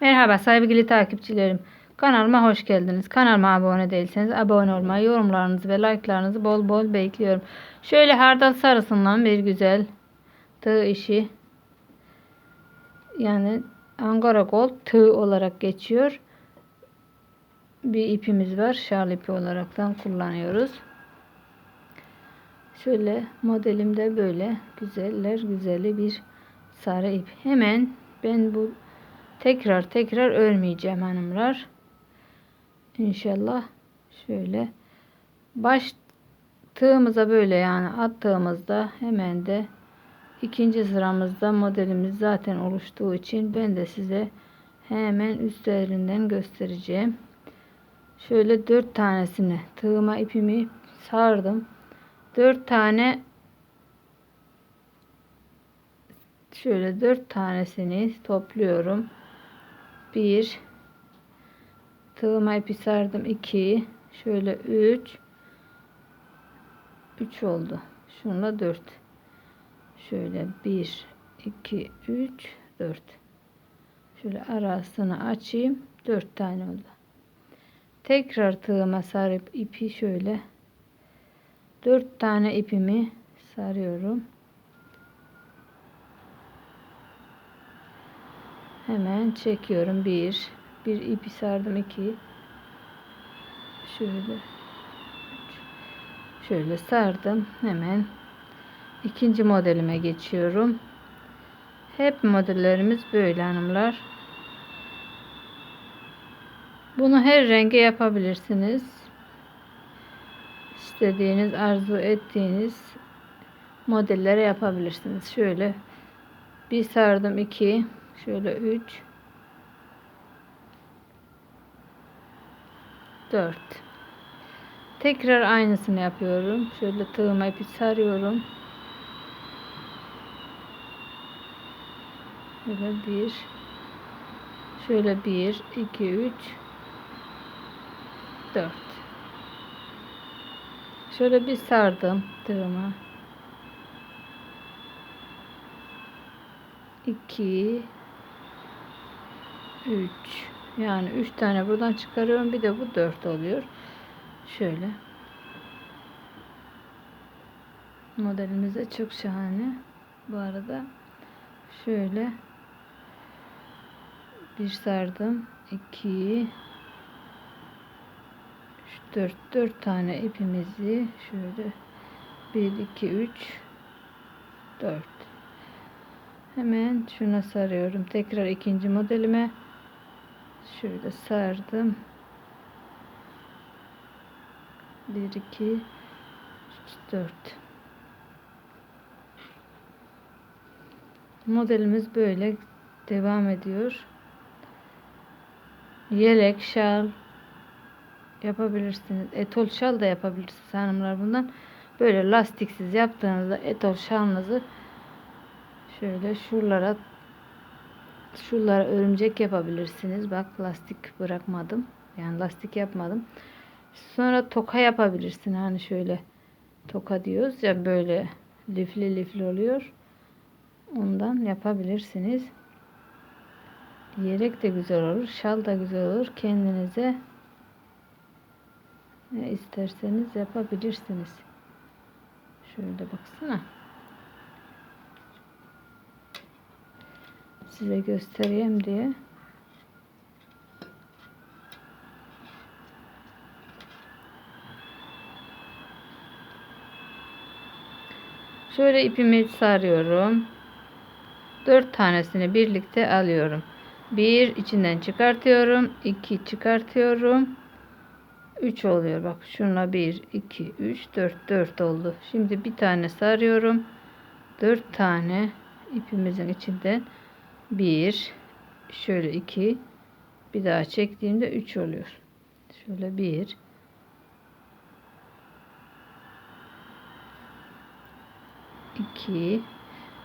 Merhaba sevgili takipçilerim. Kanalıma hoş geldiniz. Kanalıma abone değilseniz abone olmayı, yorumlarınızı ve like'larınızı bol bol bekliyorum. Şöyle hardal sarısından bir güzel tığ işi yani Angora Gold tığ olarak geçiyor. Bir ipimiz var. Şal ipi olaraktan kullanıyoruz. Şöyle modelimde böyle güzeller güzeli bir sarı ip. Hemen ben bu tekrar tekrar örmeyeceğim hanımlar. İnşallah şöyle baş tığımıza böyle yani attığımızda hemen de ikinci sıramızda modelimiz zaten oluştuğu için ben de size hemen üstlerinden göstereceğim. Şöyle dört tanesini tığıma ipimi sardım. Dört tane şöyle dört tanesini topluyorum. Bir tığıma ipi sardım. iki şöyle üç üç oldu. Şunla dört. Şöyle bir iki üç dört. Şöyle arasını açayım. Dört tane oldu. Tekrar tığıma sarıp ipi şöyle dört tane ipimi sarıyorum. Hemen çekiyorum. Bir. Bir ipi sardım. iki. Şöyle. Şöyle sardım. Hemen ikinci modelime geçiyorum. Hep modellerimiz böyle hanımlar. Bunu her renge yapabilirsiniz. İstediğiniz, arzu ettiğiniz modellere yapabilirsiniz. Şöyle bir sardım iki Şöyle 3 4 Tekrar aynısını yapıyorum. Şöyle tığıma ipi sarıyorum. Şöyle bir. Şöyle bir iki üç. Dört. Şöyle bir sardım tığıma. 2 3 yani 3 tane buradan çıkarıyorum bir de bu 4 oluyor. Şöyle. Modelimiz de çok şahane. Bu arada şöyle bir sardım. 2 3 4 4 tane ipimizi şöyle 1 2 3 4 hemen şuna sarıyorum. Tekrar ikinci modelime şöyle sardım. 1 2 3 4 modelimiz böyle devam ediyor. Yelek şal yapabilirsiniz. Etol şal da yapabilirsiniz hanımlar bundan. Böyle lastiksiz yaptığınızda etol şalınızı şöyle şuralara şuralara örümcek yapabilirsiniz. Bak lastik bırakmadım. Yani lastik yapmadım. Sonra toka yapabilirsin. Hani şöyle toka diyoruz ya böyle lifli lifli oluyor. Ondan yapabilirsiniz. Yelek de güzel olur. Şal da güzel olur. Kendinize isterseniz yapabilirsiniz. Şöyle baksana. Size göstereyim diye. Şöyle ipimi sarıyorum. Dört tanesini birlikte alıyorum. Bir içinden çıkartıyorum. iki çıkartıyorum. Üç oluyor. Bak şuna bir, iki, üç, dört, dört oldu. Şimdi bir tane sarıyorum. Dört tane ipimizin içinden 1 şöyle 2 bir daha çektiğimde 3 oluyor. Şöyle 1 2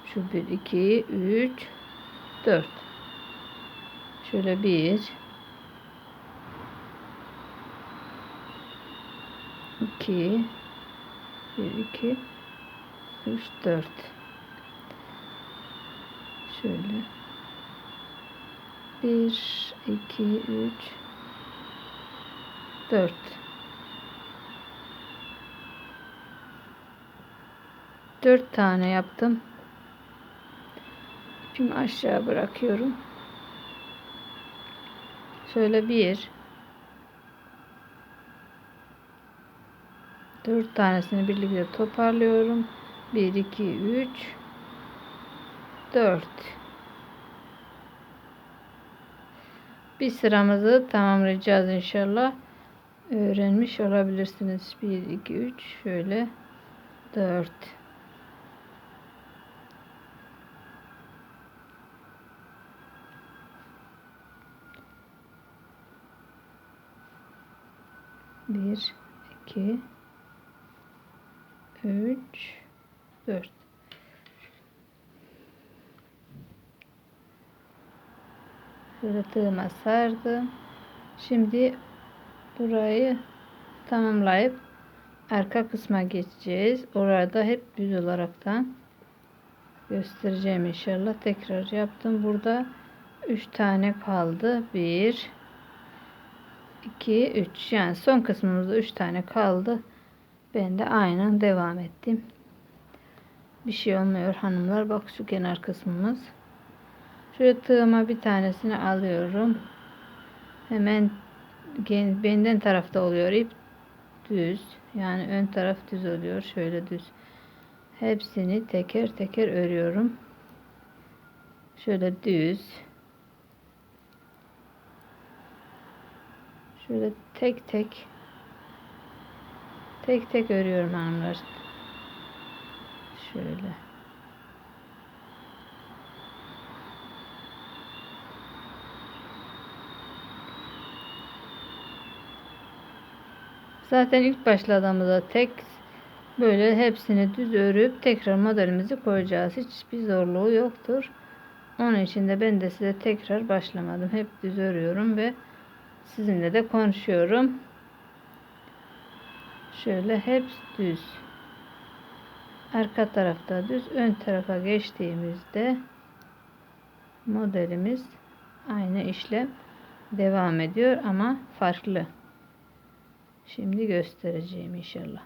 şu 1 2 3 4 şöyle 1 2 1 2 3 4 şöyle 1 2 3 4 4 tane yaptım. İpimi aşağı bırakıyorum. Şöyle bir dört tanesini birlikte toparlıyorum. 1 2 3 4 bir sıramızı tamamlayacağız inşallah. Öğrenmiş olabilirsiniz. 1 2 3 şöyle 4 Bir, iki, üç, dört. Şöyle tığıma sardım. Şimdi burayı tamamlayıp arka kısma geçeceğiz. Orada hep düz olaraktan göstereceğim inşallah. Tekrar yaptım. Burada 3 tane kaldı. 1 2 3 yani son kısmımızda 3 tane kaldı. Ben de aynen devam ettim. Bir şey olmuyor hanımlar. Bak şu kenar kısmımız. Şöyle tığıma bir tanesini alıyorum. Hemen benden tarafta oluyor ip düz. Yani ön taraf düz oluyor. Şöyle düz. Hepsini teker teker örüyorum. Şöyle düz. Şöyle tek tek tek tek örüyorum hanımlar. Şöyle. Zaten ilk başladığımızda tek böyle hepsini düz örüp tekrar modelimizi koyacağız. Hiçbir zorluğu yoktur. Onun için de ben de size tekrar başlamadım. Hep düz örüyorum ve sizinle de konuşuyorum. Şöyle hep düz. Arka tarafta düz, ön tarafa geçtiğimizde modelimiz aynı işlem devam ediyor ama farklı. Şimdi göstereceğim inşallah.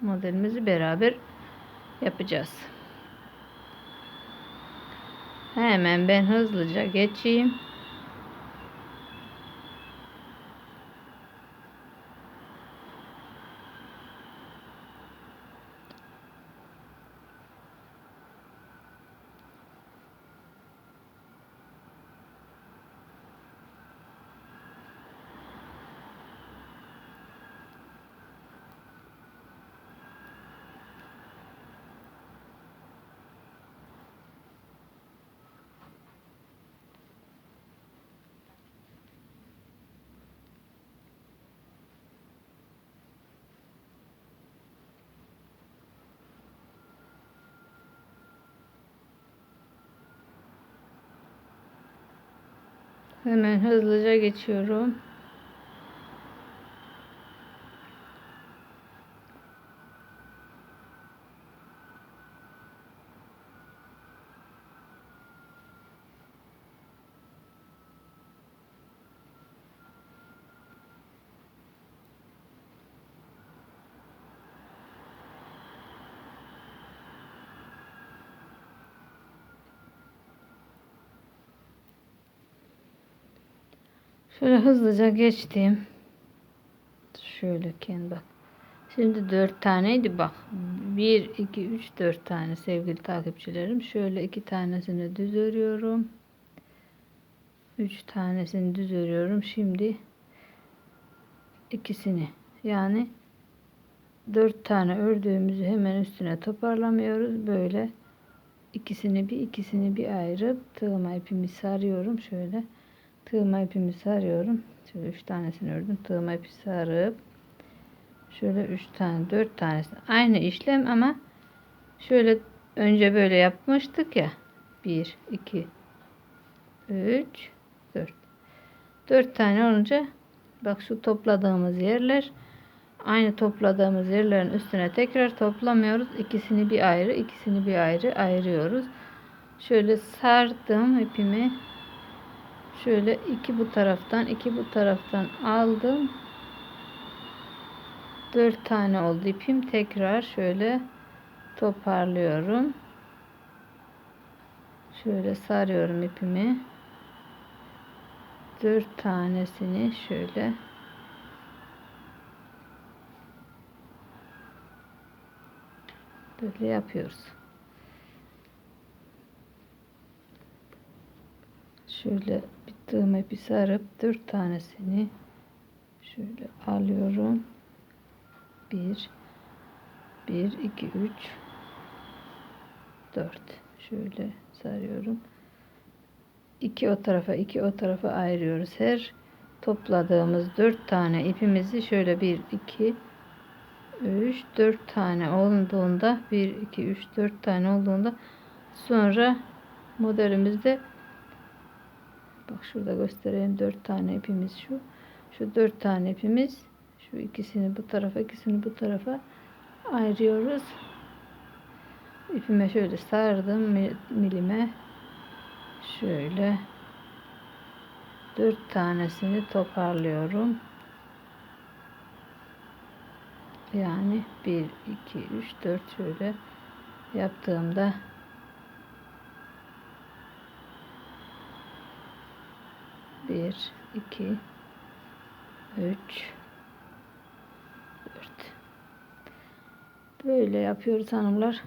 Modelimizi beraber yapacağız. Hemen ben hızlıca geçeyim. Hemen hızlıca geçiyorum. Şöyle hızlıca geçtim. Şöyle kendi bak. Şimdi dört taneydi bak. Bir, iki, üç, dört tane sevgili takipçilerim. Şöyle iki tanesini düz örüyorum. Üç tanesini düz örüyorum. Şimdi ikisini yani dört tane ördüğümüzü hemen üstüne toparlamıyoruz. Böyle ikisini bir ikisini bir ayırıp tığıma ipimi sarıyorum. Şöyle tığıma ipimi sarıyorum. Şöyle üç tanesini ördüm. Tığıma ipi sarıp şöyle üç tane dört tanesini aynı işlem ama şöyle önce böyle yapmıştık ya. Bir, iki, üç, dört. Dört tane olunca bak şu topladığımız yerler aynı topladığımız yerlerin üstüne tekrar toplamıyoruz. İkisini bir ayrı, ikisini bir ayrı ayırıyoruz. Şöyle sardım ipimi. Şöyle iki bu taraftan iki bu taraftan aldım. Dört tane oldu ipim. Tekrar şöyle toparlıyorum. Şöyle sarıyorum ipimi. Dört tanesini şöyle böyle yapıyoruz. Şöyle bir tığım ipi sarıp dört tanesini şöyle alıyorum. Bir, bir, iki, üç, dört. Şöyle sarıyorum. İki o tarafa, iki o tarafa ayırıyoruz. Her topladığımız dört tane ipimizi şöyle bir, iki, üç, dört tane olduğunda bir, iki, üç, dört tane olduğunda sonra modelimizde Bak şurada göstereyim. Dört tane ipimiz şu. Şu dört tane ipimiz. Şu ikisini bu tarafa, ikisini bu tarafa ayırıyoruz. İpime şöyle sardım milime. Şöyle dört tanesini toparlıyorum. Yani bir, iki, üç, dört şöyle yaptığımda bir, iki, üç, dört. Böyle yapıyoruz hanımlar.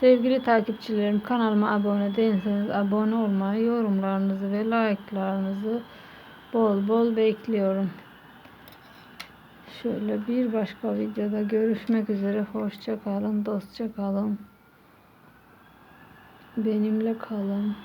Sevgili takipçilerim kanalıma abone değilseniz abone olmayı, yorumlarınızı ve like'larınızı bol bol bekliyorum. Şöyle bir başka videoda görüşmek üzere. Hoşça kalın, dostça kalın. Benimle kalın.